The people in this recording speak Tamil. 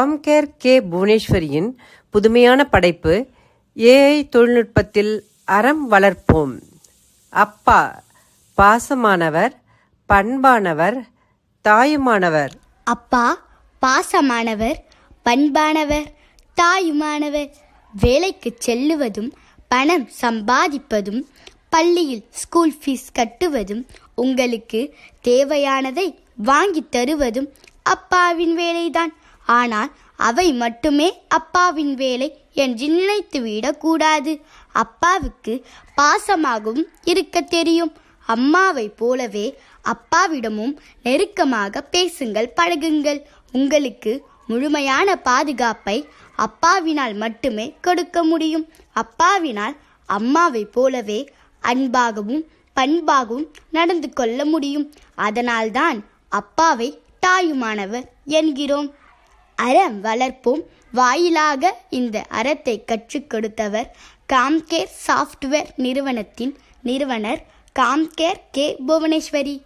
Compcare K. புவனேஸ்வரியின் புதுமையான படைப்பு ஏஐ தொழில்நுட்பத்தில் அறம் வளர்ப்போம். அப்பா பாசமானவர் பண்பானவர் தாயுமானவர். அப்பா பாசமானவர் பண்பானவர் தாயுமானவர். வேலைக்கு செல்லுவதும் பணம் சம்பாதிப்பதும் பள்ளியில் ஸ்கூல் ஃபீஸ் கட்டுவதும் உங்களுக்கு தேவையானதை வாங்கித் தருவதும் அப்பாவின் வேலைதான். ஆனால் அவை மட்டுமே அப்பாவின் வேலை என்று நினைத்துவிடக் கூடாது. அப்பாவுக்கு பாசமாகவும் இருக்க தெரியும். அம்மாவைப் போலவே அப்பாவிடமும் நெருக்கமாக பேசுங்கள் பழகுங்கள். உங்களுக்கு முழுமையான பாதுகாப்பை அப்பாவினால் மட்டுமே கொடுக்க முடியும். அப்பாவினால் அம்மாவைப் போலவே அன்பாகவும் பண்பாகவும் நடந்து கொள்ள முடியும். அதனால்தான் அப்பாவை தாயுமானவர் என்கிறோம். அறம் வளர்ப்போம் வாயிலாக இந்த அறத்தை கற்றுக் கொடுத்தவர் காம்கேர் சாஃப்ட்வேர் நிறுவனத்தின் நிறுவனர் காம்கேர் கே புவனேஸ்வரி.